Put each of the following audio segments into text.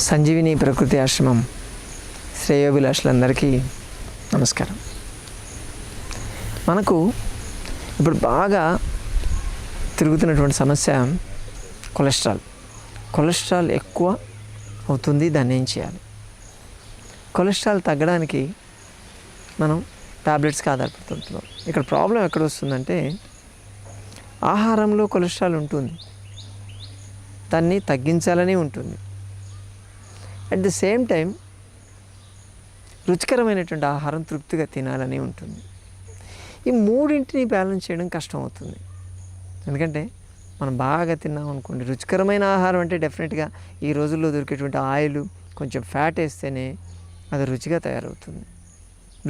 సంజీవిని ప్రకృతి ఆశ్రమం శ్రేయోభిలాషులందరికీ నమస్కారం. మనకు ఇప్పుడు బాగా తిరుగుతున్నటువంటి సమస్య కొలెస్ట్రాల్. కొలెస్ట్రాల్ ఎక్కువ అవుతుంది దాన్ని ఏం చేయాలి? కొలెస్ట్రాల్ తగ్గడానికి మనం టాబ్లెట్స్కి ఆధారపడుతుంటున్నాం. ఇక్కడ ప్రాబ్లం ఎక్కడ వస్తుందంటే ఆహారంలో కొలెస్ట్రాల్ ఉంటుంది. దాన్ని తగ్గించాలని ఉంటుంది. అట్ ది సేమ్ టైం రుచికరమైనటువంటి ఆహారం తృప్తిగా తినాలని ఉంటుంది. ఈ మూడింటిని బ్యాలెన్స్ చేయడం కష్టం అవుతుంది ఎందుకంటే మనం బాగా తిన్నాం అనుకోండి రుచికరమైన ఆహారం అంటే డెఫినెట్గా ఈ రోజుల్లో దొరికేటువంటి ఆయిల్ కొంచెం ఫ్యాట్ వేస్తేనే అది రుచిగా తయారవుతుంది.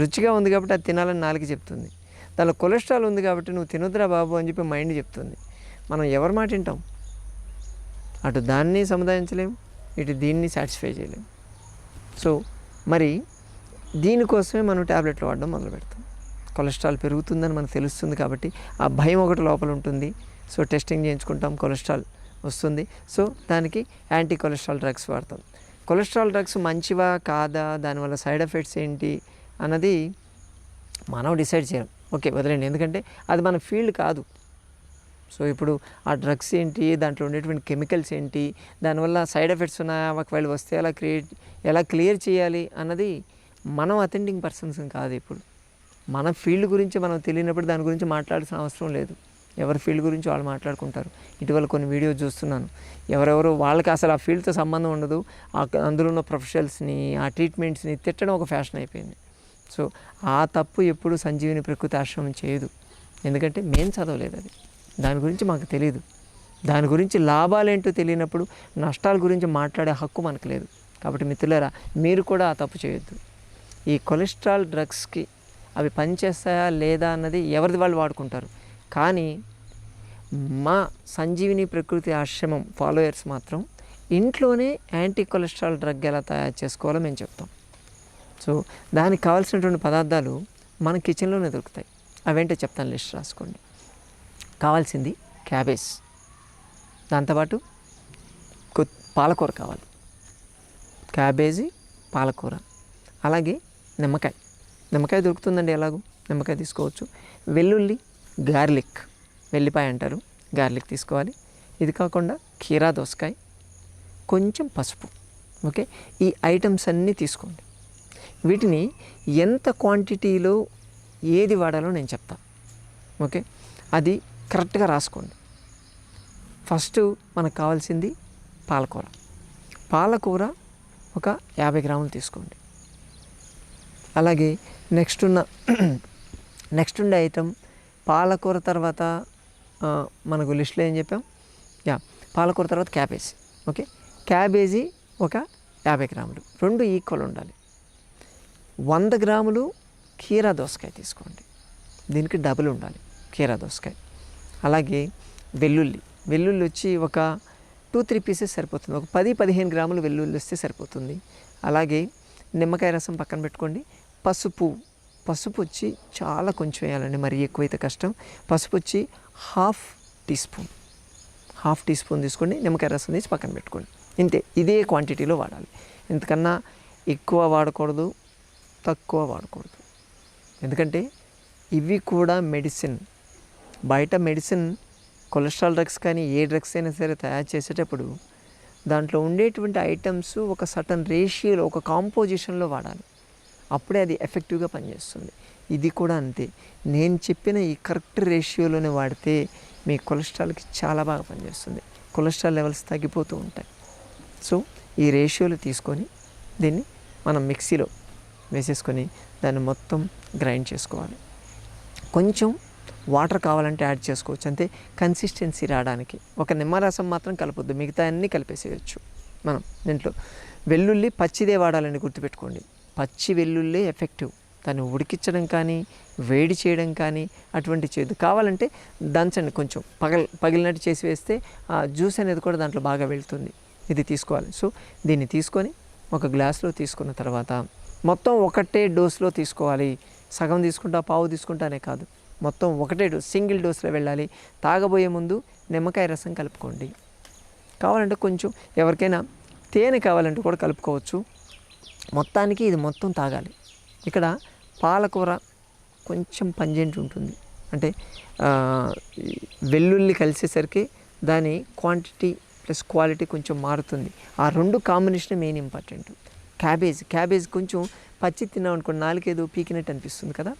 రుచిగా ఉంది కాబట్టి అది తినాలని నాలుగు చెప్తుంది. దానిలో కొలెస్ట్రాల్ ఉంది కాబట్టి నువ్వు తినొద్దురా బాబు అని చెప్పి మైండ్ చెప్తుంది. మనం ఎవరి మాట వింటాం? అటు దాన్ని సముదాయించలేము ఇటు దీన్ని సాటిస్ఫై చేయలేము సో మరి దీనికోసమే మనం ట్యాబ్లెట్లు వాడడం మొదలు పెడతాం. కొలెస్ట్రాల్ పెరుగుతుందని మనకు తెలుస్తుంది కాబట్టి ఆ భయం ఒకటి లోపల ఉంటుంది. సో టెస్టింగ్ చేయించుకుంటాం కొలెస్ట్రాల్ వస్తుంది. సో దానికి యాంటీ కొలెస్ట్రాల్ డ్రగ్స్ వాడతాం. కొలెస్ట్రాల్ డ్రగ్స్ మంచివా కాదా? దానివల్ల సైడ్ ఎఫెక్ట్స్ ఏంటి? అన్నది మనం డిసైడ్ చేయం. ఓకే వదిలేండి. ఎందుకంటే అది మన ఫీల్డ్ కాదు. సో ఇప్పుడు ఆ డ్రగ్స్ ఏంటి దాంట్లో ఉండేటువంటి కెమికల్స్ ఏంటి దానివల్ల సైడ్ ఎఫెక్ట్స్ ఉన్నాయా ఒకవేళ వస్తే ఎలా క్రియేట్ ఎలా క్లియర్ చేయాలి అన్నది మనం అటెండింగ్ పర్సన్స్ కాదు ఇప్పుడు. మన ఫీల్డ్ గురించి మనం తెలియనప్పుడు దాని గురించి మాట్లాడాల్సిన అవసరం లేదు. ఎవరి ఫీల్డ్ గురించి వాళ్ళు మాట్లాడుకుంటారు. ఇటీవల కొన్ని వీడియోస్ చూస్తున్నాను. ఎవరెవరు వాళ్ళకి అసలు ఆ ఫీల్డ్తో సంబంధం ఉండదు. ఆ అందులో ఉన్న ప్రొఫెషనల్స్ని ఆ ట్రీట్మెంట్స్ని తిట్టడం ఒక ఫ్యాషన్ అయిపోయింది. సో ఆ తప్పు ఎప్పుడు సంజీవిని ప్రకృతి ఆశ్రమం చేయదు. ఎందుకంటే మేం చదవలేదు అది. దాని గురించి మాకు తెలియదు దాని గురించి లాభాలేంటో తెలియనప్పుడు నష్టాల గురించి మాట్లాడే హక్కు మనకు లేదు. కాబట్టి మిత్రులరా మీరు కూడా ఆ తప్పు చేయొద్దు. ఈ కొలెస్ట్రాల్ డ్రగ్స్కి అవి పనిచేస్తాయా లేదా అన్నది ఎవరిది వాళ్ళు వాడుకుంటారు. కానీ మా సంజీవిని ప్రకృతి ఆశ్రమం ఫాలోయర్స్ మాత్రం ఇంట్లోనే యాంటీ కొలెస్ట్రాల్ డ్రగ్ ఎలా తయారు చేసుకోవాలో మేము చెప్తాం. సో దానికి కావాల్సినటువంటి పదార్థాలు మన కిచెన్లోనే దొరుకుతాయి. అవేంటో చెప్తాను లిస్ట్ రాసుకోండి. కావాల్సింది క్యాబేజ్. దాంతోపాటు కొ పాలకూర కావాలి. క్యాబేజీ పాలకూర. అలాగే నిమ్మకాయ. నిమ్మకాయ దొరుకుతుందండి ఎలాగో? నిమ్మకాయ తీసుకోవచ్చు. వెల్లుల్లి గార్లిక్. వెల్లిపాయ అంటారు. గార్లిక్ తీసుకోవాలి. ఇది కాకుండా కీరా దోసకాయ. కొంచెం పసుపు. ఓకే? ఈ ఐటమ్స్ అన్నీ తీసుకోండి. వీటిని ఎంత క్వాంటిటీలో ఏది వాడాలో నేను చెప్తాను ఓకే? అది కరెక్ట్గా రాసుకోండి. ఫస్ట్ మనకు కావాల్సింది పాలకూర. పాలకూర ఒక యాభై గ్రాములు తీసుకోండి. అలాగే నెక్స్ట్ ఉన్న నెక్స్ట్ ఉండే ఐటెం పాలకూర తర్వాత మనకు లిస్ట్లో ఏం చెప్పాం? యా పాలకూర తర్వాత క్యాబేజీ. ఓకే? క్యాబేజీ ఒక యాభై గ్రాములు. రెండు ఈక్వల్ ఉండాలి. వంద గ్రాములు కీరా దోసకాయ తీసుకోండి. దీనికి డబుల్ ఉండాలి కీరా దోసకాయ. అలాగే వెల్లుల్లి. వెల్లుల్లి వచ్చి ఒక టూ త్రీ పీసెస్ సరిపోతుంది. ఒక పది పదిహేను గ్రాములు వెల్లుల్లి వస్తే సరిపోతుంది. అలాగే నిమ్మకాయ రసం పక్కన పెట్టుకోండి. పసుపు. పసుపు వచ్చి చాలా కొంచెం వేయాలండి మరి ఎక్కువైతే కష్టం. పసుపు వచ్చి half teaspoon half teaspoon తీసుకోండి. నిమ్మకాయ రసం తీసి పక్కన పెట్టుకోండి. ఇంతే. ఇదే క్వాంటిటీలో వాడాలి. ఎందుకన్నా ఎక్కువ వాడకూడదు తక్కువ వాడకూడదు. ఎందుకంటే ఇవి కూడా మెడిసిన్ బయట మెడిసిన్ కొలెస్ట్రాల్ డ్రగ్స్ కానీ ఏ డ్రగ్స్ అయినా సరే తయారు చేసేటప్పుడు దాంట్లో ఉండేటువంటి ఐటమ్స్ ఒక సటన్ రేషియోలో ఒక కాంపోజిషన్లో వాడాలి. అప్పుడే అది ఎఫెక్టివ్గా పనిచేస్తుంది. ఇది కూడా అంతే. నేను చెప్పిన ఈ కరెక్ట్ రేషియోలోనే వాడితే మీ కొలెస్ట్రాల్కి చాలా బాగా పనిచేస్తుంది. కొలెస్ట్రాల్ లెవెల్స్ తగ్గిపోతూ ఉంటాయి. సో ఈ రేషియోలు తీసుకొని దీన్ని మనం మిక్సీలో వేసేసుకొని దాన్ని మొత్తం గ్రైండ్ చేసుకోవాలి. కొంచెం వాటర్ కావాలంటే యాడ్ చేసుకోవచ్చు. అంతే కన్సిస్టెన్సీ రావడానికి. ఒక నిమ్మరసం మాత్రం కలపొద్దు. మిగతా అన్నీ కలిపేసేయచ్చు మనం దీంట్లో. వెల్లుల్లి పచ్చిదే వాడాలని గుర్తుపెట్టుకోండి. పచ్చి వెల్లుల్లి ఎఫెక్టివ్ దాన్ని ఉడికించడం కానీ వేడి చేయడం కానీ అటువంటి చేయదు కావాలంటే దంచండి కొంచెం. పగల పగిలినట్టు చేసి వేస్తే ఆ జ్యూస్ అనేది కూడా దాంట్లో బాగా వెళ్తుంది. ఇది తీసుకోవాలి. సో దీన్ని తీసుకొని ఒక గ్లాస్లో తీసుకున్న తర్వాత మొత్తం ఒకటే డోస్లో తీసుకోవాలి. సగం తీసుకుంటా పావు తీసుకుంటానే కాదు. మొత్తం ఒకటే డోస్ సింగిల్ డోస్లో వెళ్ళాలి. తాగబోయే ముందు నిమ్మకాయ రసం కలుపుకోండి. కావాలంటే కొంచెం ఎవరికైనా తేనె కావాలంటే కూడా కలుపుకోవచ్చు. మొత్తానికి ఇది మొత్తం తాగాలి. ఇక్కడ పాలకూర కొంచెం పంజెంట్ ఉంటుంది. అంటే వెల్లుల్లి కలిసేసరికి దాని క్వాంటిటీ ప్లస్ క్వాలిటీ కొంచెం మారుతుంది. ఆ రెండు combination main important cabbage cabbage కొంచెం పచ్చి తిన్నాం అనుకోండి నాలుగేదో పీకినట్టు అనిపిస్తుంది కదా?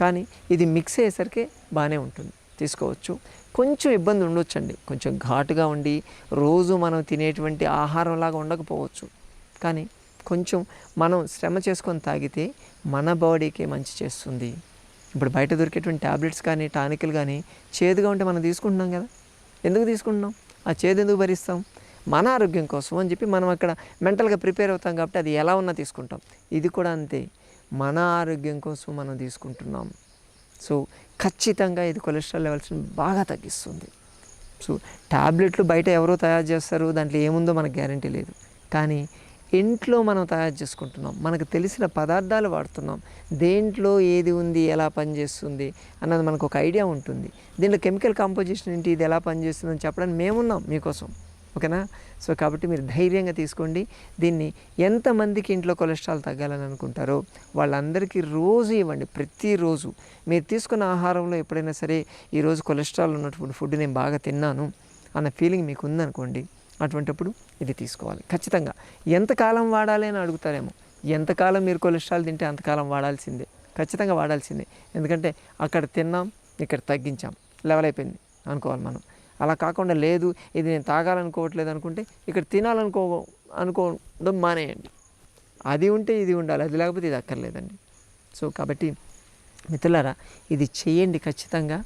కానీ ఇది మిక్స్ అయ్యేసరికి బాగానే ఉంటుంది. తీసుకోవచ్చు. కొంచెం ఇబ్బంది ఉండొచ్చండి. కొంచెం ఘాటుగా ఉండి రోజు మనం తినేటువంటి ఆహారంలాగా ఉండకపోవచ్చు. కానీ కొంచెం మనం శ్రమ చేసుకొని తాగితే మన బాడీకే మంచి చేస్తుంది. ఇప్పుడు బయట దొరికేటువంటి ట్యాబ్లెట్స్ కానీ టానిక్లు కానీ చేదుగా ఉంటే మనం తీసుకుంటున్నాం కదా? ఎందుకు తీసుకుంటున్నాం? ఆ చేదు ఎందుకు భరిస్తాం? మన ఆరోగ్యం కోసం అని చెప్పి మనం అక్కడ మెంటల్గా ప్రిపేర్ అవుతాం కాబట్టి అది ఎలా ఉన్నా తీసుకుంటాం. ఇది కూడా అంతే. మన ఆరోగ్యం కోసం మనం తీసుకుంటున్నాం. సో ఖచ్చితంగా ఇది కొలెస్ట్రాల్ లెవెల్స్ని బాగా తగ్గిస్తుంది. సో ట్యాబ్లెట్లు బయట ఎవరో తయారు చేస్తారు దాంట్లో ఏముందో మనకు గ్యారంటీ లేదు. కానీ ఇంట్లో మనం తయారు చేసుకుంటున్నాం. మనకు తెలిసిన పదార్థాలు వాడుతున్నాం. దేంట్లో ఏది ఉంది ఎలా పనిచేస్తుంది అన్నది మనకు ఒక ఐడియా ఉంటుంది. దీంట్లో కెమికల్ కాంపోజిషన్ ఏంటి ఇది ఎలా పనిచేస్తుంది అని చెప్పడానికి మేమున్నాం మీకోసం. ఓకేనా? సో కాబట్టి మీరు ధైర్యంగా తీసుకోండి. దీన్ని ఎంతమందికి ఇంట్లో కొలెస్ట్రాల్ తగ్గాలని అనుకుంటారో వాళ్ళందరికీ రోజు ఇవ్వండి. ప్రతిరోజు. మీరు తీసుకున్న ఆహారంలో ఎప్పుడైనా సరే ఈరోజు కొలెస్ట్రాల్ ఉన్నటువంటి ఫుడ్ నేను బాగా తిన్నాను అన్న ఫీలింగ్ మీకు ఉందనుకోండి అటువంటిప్పుడు ఇది తీసుకోవాలి. ఖచ్చితంగా. ఎంతకాలం వాడాలి అని అడుగుతారేమో. ఎంతకాలం మీరు కొలెస్ట్రాల్ తింటే అంతకాలం వాడాల్సిందే. ఖచ్చితంగా వాడాల్సిందే. ఎందుకంటే అక్కడ తిన్నాం ఇక్కడ తగ్గించాం. లెవెల్ అయిపోయింది అనుకోవాలి మనం. అలా కాకుండా లేదు ఇది నేను తాగాలనుకోవట్లేదు అనుకుంటే ఇక్కడ తినాలనుకో అనుకోవడం మానేయండి. అది ఉంటే ఇది ఉండాలి అది లేకపోతే ఇది అక్కర్లేదండి. సో కాబట్టి మిత్రులారా ఇది చేయండి ఖచ్చితంగా.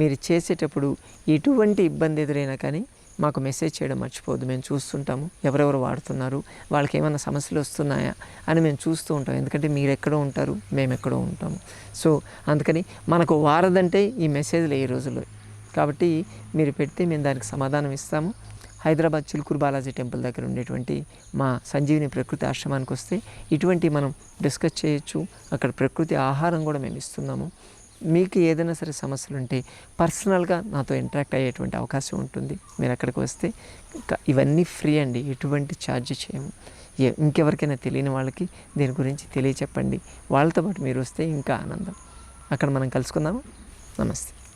మీరు చేసేటప్పుడు ఎటువంటి ఇబ్బంది ఎదురైనా కానీ మాకు మెసేజ్ చేయడం మర్చిపోవద్దు. మేము చూస్తుంటాము ఎవరెవరు వాడుతున్నారు వాళ్ళకి ఏమైనా సమస్యలు వస్తున్నాయా అని మేము చూస్తూ ఉంటాం. ఎందుకంటే మీరు ఎక్కడో ఉంటారు మేము ఎక్కడో ఉంటాము. సో అందుకని మనకు వారదంటే ఈ మెసేజ్లు ఈ రోజుల్లో కాబట్టి మీరు పెడితే మేము దానికి సమాధానం ఇస్తాము. హైదరాబాద్ చిలుకూరు బాలాజీ టెంపుల్ దగ్గర ఉండేటువంటి మా సంజీవిని ప్రకృతి ఆశ్రమానికి వస్తే ఇటువంటి మనం డిస్కస్ చేయొచ్చు. అక్కడ ప్రకృతి ఆహారం కూడా మేము ఇస్తున్నాము. మీకు ఏదైనా సరే సమస్యలు ఉంటే పర్సనల్గా నాతో ఇంటరాక్ట్ అయ్యేటువంటి అవకాశం ఉంటుంది. మీరు అక్కడికి వస్తే ఇంకా ఇవన్నీ ఫ్రీ అండి. ఎటువంటి ఛార్జ్ చేయము. ఇంకెవరికైనా తెలియని వాళ్ళకి దీని గురించి తెలియచెప్పండి. వాళ్ళతో పాటు మీరు వస్తే ఇంకా ఆనందం. అక్కడ మనం కలుసుకుందాము? నమస్తే.